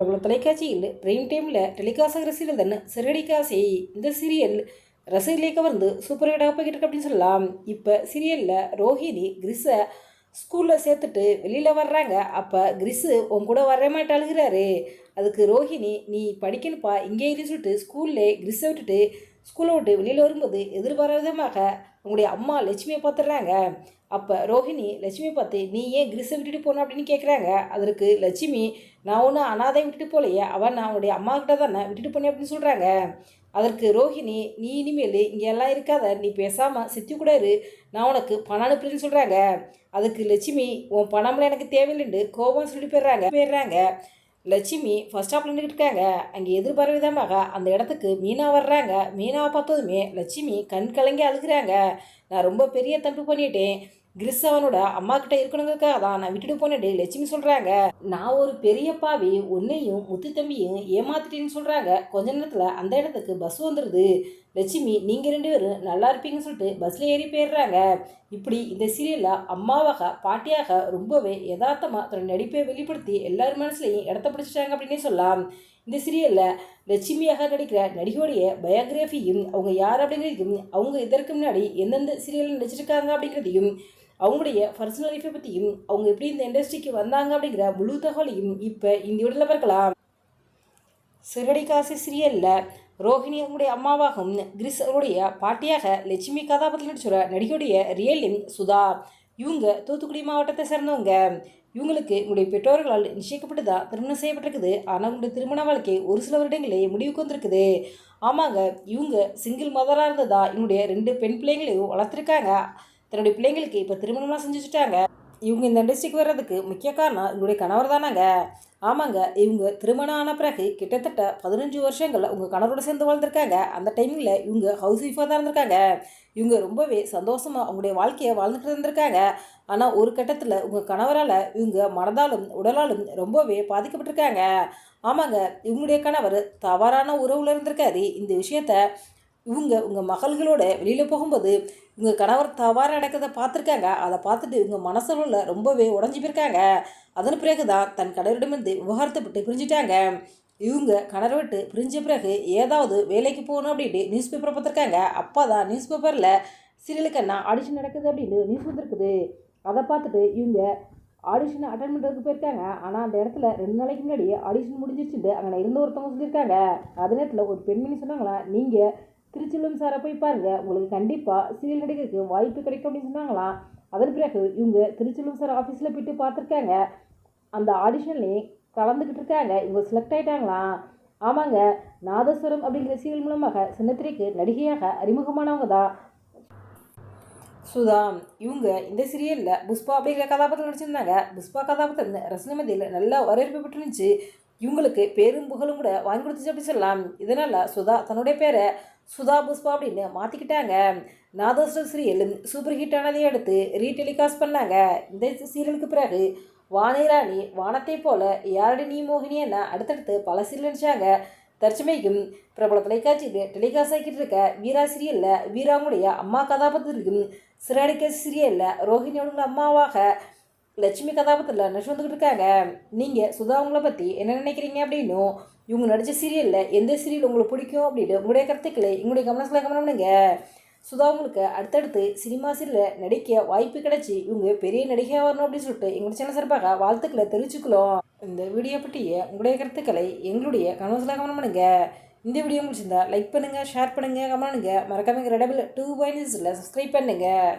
பிரபல தொலைக்காட்சியில் பிரைம் டைமில் டெலிகாஸ்ட் ஆகிற சீரியல் தானே சிறடிக்காசை இந்த சீரியல் ரசிகர்களை கவர்ந்து சூப்பர் ஹிட்டாக போய்கிட்டு இருக்கு அப்படின்னு சொல்லலாம். இப்போ சீரியலில் ரோஹிணி கிரிஸை ஸ்கூலில் சேர்த்துட்டு வெளியில் வர்றாங்க. அப்போ கிரிஸு உன் கூட வரவே மாட்டு அதுக்கு ரோஹிணி நீ படிக்கணுப்பா இங்கே இருந்து சொல்லிட்டு ஸ்கூல்லே கிரிஸை விட்டுட்டு ஸ்கூலை விட்டு வெளியில் வரும்போது எதிர்பாராத விதமாக உங்களுடைய அம்மா லட்சுமியை பார்த்துடுறாங்க. அப்போ ரோஹிணி லட்சுமியை பார்த்து நீ ஏன் கிரிஸை விட்டுட்டு போன? அப்படின்னு கேட்குறாங்க அதற்கு லட்சுமி நான் ஒன்றும் அனாதை விட்டுட்டு போலையே அவன் நான் அவனுடைய அம்மா கிட்ட தானே விட்டுட்டு போனேன் அப்படின்னு சொல்கிறாங்க அதற்கு ரோஹிணி நீ இனிமேல் இங்கே எல்லாம் இருக்காத. நீ பேசாமல் சித்தி கூட இரு. நான் உனக்கு பணம் அனுப்புறேன்னு சொல்கிறாங்க அதுக்கு லட்சுமி உன் பணம்லாம் எனக்கு தேவையில்லைன்னு கோபம் சொல்லிட்டு போயிடுறாங்க. போயிடுறாங்க. லட்சுமி ஃபர்ஸ்ட் ஸ்டாப்பில் நின்றுட்டு இருக்காங்க. அங்கே எதிர்பார விதமாக அந்த இடத்துக்கு மீனா வர்றாங்க. மீனாவை பார்த்ததுமே லட்சுமி கண் கலங்கி அழுகிறாங்க. நான் ரொம்ப பெரிய தப்பு பண்ணிட்டேன். கிறிஸ்தவனோட அம்மா கிட்ட இருக்கணுங்கிறதுக்காக தான் நான் விட்டுட்டு போனேன். லட்சுமி சொல்கிறாங்க நான் ஒரு பெரிய பாவி உன்னையும் முத்து தம்பியும் ஏமாத்திட்டேன்னு சொல்கிறாங்க கொஞ்ச நேரத்தில் அந்த இடத்துக்கு பஸ் வந்துடுது லட்சுமி நீங்கள் ரெண்டு பேரும் நல்லா இருப்பீங்கன்னு சொல்லிட்டு பஸ்ஸில் ஏறி போயிடுறாங்க. இப்படி இந்த சீரியலில் அம்மாவாக பாட்டியாக ரொம்பவே யதார்த்தமாக தன்னோட நடிப்பை வெளிப்படுத்தி எல்லார் மனசுலையும் இடத்த பிடிச்சிட்டாங்க அப்படின்னே சொல்லலாம். இந்த சீரியலில் லட்சுமியாக நடிக்கிற நடிகையுடைய பயோகிராஃபியும் அவங்க யார் அப்படிங்கிறதையும் அவங்க இதற்கு முன்னாடி எந்தெந்த சீரியலில் நடிச்சிருக்காங்க அப்படிங்கிறதையும் அவங்களுடைய பர்சனல் லைஃப்பை பற்றியும் அவங்க எப்படி இந்த இண்டஸ்ட்ரிக்கு வந்தாங்க அப்படிங்கிற முழு தகவலையும் இப்போ இந்த வீடியோவில் பார்க்கலாம். சிறடி காசு சீரியலில் ரோஹிணி அவங்களுடைய அம்மாவாகவும் கிரிஸ் அவருடைய பாட்டியாக லட்சுமி கதாபாத்திரம் நடிச்சுற நடிகையுடைய ரியல் நேம் சுதா. இவங்க தூத்துக்குடி மாவட்டத்தை சேர்ந்தவங்க. இவங்களுக்கு உங்களுடைய பெற்றோர்களால் நிச்சயிக்கப்பட்டு திருமணம் செய்யப்பட்டிருக்குது. ஆனால் உங்களுடைய திருமண வாழ்க்கை ஒரு சில வருடங்களே முடிவுக்கு வந்திருக்குது ஆமாங்க இவங்க சிங்கிள் மதராக இருந்ததா இவங்களுடைய ரெண்டு பெண் பிள்ளைங்களையும் வளர்த்துருக்காங்க. தன்னுடைய பிள்ளைங்களுக்கு இப்போ திருமணம்லாம் செஞ்சு வச்சுட்டாங்க. இவங்க இந்த இண்டஸ்ட்ரிக்கு வர்றதுக்கு முக்கிய காரணம் இவங்களுடைய கணவர் தானாங்க. ஆமாங்க இவங்க திருமணம் ஆன பிறகு கிட்டத்தட்ட பதினஞ்சு வருஷங்களில் உங்கள் கணவரோட சேர்ந்து வாழ்ந்திருக்காங்க. அந்த டைமில் இவங்க ஹவுஸ் ஒய்ஃபாக தான் இருந்திருக்காங்க. இவங்க ரொம்பவே சந்தோஷமாக அவங்களுடைய வாழ்க்கையை வாழ்ந்துட்டு இருந்திருக்காங்க. ஆனால் ஒரு கட்டத்தில் உங்கள் கணவரால் இவங்க மனதாலும் உடலாலும் ரொம்பவே பாதிக்கப்பட்டிருக்காங்க. ஆமாங்க இவங்களுடைய கணவர் தவறான உறவில் இருந்திருக்காரு. இந்த விஷயத்த இவங்க உங்கள் மகள்களோட வெளியில் போகும்போது உங்கள் கணவர் தவறு நடக்கிறத பார்த்துருக்காங்க. அதை பார்த்துட்டு இவங்க மனசுள்ள ரொம்பவே உடஞ்சி போயிருக்காங்க. அதன் பிறகு தான் தன் கணவரிடமிருந்து விவகாரத்தை விட்டு பிரிஞ்சிட்டாங்க. இவங்க கணவர் விட்டு பிரிஞ்ச பிறகு ஏதாவது வேலைக்கு போகணும் அப்படின்ட்டு நியூஸ் பேப்பரை பார்த்துருக்காங்க. அப்போ தான் நியூஸ் பேப்பரில் சீரியலுக்கண்ணா ஆடிஷன் நடக்குது? அப்படின்னு நியூஸ் வந்துருக்குது. அதை பார்த்துட்டு இவங்க ஆடிஷனை அட்டன் பண்ணுறதுக்கு போயிருக்காங்க. ஆனால் அந்த இடத்துல ரெண்டு நாளைக்கு முன்னாடி ஆடிஷன் முடிஞ்சிருச்சுட்டு அங்கே இருந்த ஒருத்தவங்க சொல்லியிருக்காங்க. அதே நேரத்தில் ஒரு பெண்மணி சொன்னாங்களா நீங்கள் திருச்செல்வம் சாரை போய் பாருங்கள் உங்களுக்கு கண்டிப்பாக சீரியல் நடிகருக்கு வாய்ப்பு கிடைக்கும் அப்படின்னு சொன்னாங்களாம் அதன் பிறகு இவங்க திருச்செல்வம் சார் ஆஃபீஸில் போயிட்டு பார்த்துருக்காங்க. அந்த ஆடிஷன்லேயும் கலந்துக்கிட்டு இருக்காங்க. இவங்க செலக்ட் ஆகிட்டாங்களாம் ஆமாங்க. நாதஸ்வரம் அப்படிங்கிற சீரியல் மூலமாக சின்னத்திரைக்கு நடிகையாக அறிமுகமானவங்க தான். சுதா இவங்க இந்த சீரியலில் புஷ்பா அப்படிங்கிற கதாபாத்திரம் நடிச்சிருந்தாங்க. புஷ்பா கதாபாத்திரம் ரசனை மத்தியில் நல்லா வரவேற்பு பெற்றுருந்துச்சு. இவங்களுக்கு பேரும் புகழும் கூட வாங்கி கொடுத்துச்சு அப்படி சொல்லலாம். இதனால் சுதா தன்னுடைய பேரை சுதா புஷ்பா அப்படின்னு மாற்றிக்கிட்டாங்க நாதோஸ்வர் சீரியல் சூப்பர் ஹிட் ஆனதை அடுத்து ரீடெலிகாஸ்ட் பண்ணாங்க. இந்த சீரியலுக்கு பிறகு வானிராணி வானத்தை போல யாரடி நீ மோகினி என்ன அடுத்தடுத்து பல சீரியல் நடிச்சாங்க. தற்சமைக்கும் பிரபல தொலைக்காட்சியில் டெலிகாஸ்ட் ஆகிட்டு இருக்க வீரா சீரியலில் வீராவுடைய அம்மா கதாபாத்திரத்திற்கும் சிறாடிக்க சீரியலில் ரோஹிணியோட அம்மாவாக லட்சுமி கதாபாத்திரத்தில் நடிச்சு வந்துக்கிட்டு இருக்காங்க. நீங்கள் சுதா உங்களை பற்றி என்ன நினைக்கிறீங்க அப்படின்னும் இவங்க நடித்த சீரியலில் எந்த சீரியல் உங்களுக்கு பிடிக்கும் அப்படின்னு உங்களுடைய கருத்துக்களை எங்களுடைய கவனத்தில் கவனம்னுங்க சுதா உங்களுக்கு அடுத்தடுத்து சினிமா சீரியலில் நடிக்க வாய்ப்பு கிடைச்சி இவங்க பெரிய நடிகையாக வரணும் அப்படின்னு சொல்லிட்டு எங்களுடைய சேனல் சார்பாக வாழ்த்துக்களை தெரிவிச்சுக்கலாம் இந்த வீடியோ பற்றிய உங்களுடைய கருத்துக்களை எங்களுடைய கவனத்தில் கவனம் பண்ணுங்க. இந்த வீடியோ முடிச்சிருந்தா லைக் பண்ணுங்கள் ஷேர் பண்ணுங்கள் கமெண்ட் பண்ணுங்கள் மறக்காம ரெடபிள் டூ பாயிண்ட்ஸில் சப்ஸ்கிரைப் பண்ணுங்கள்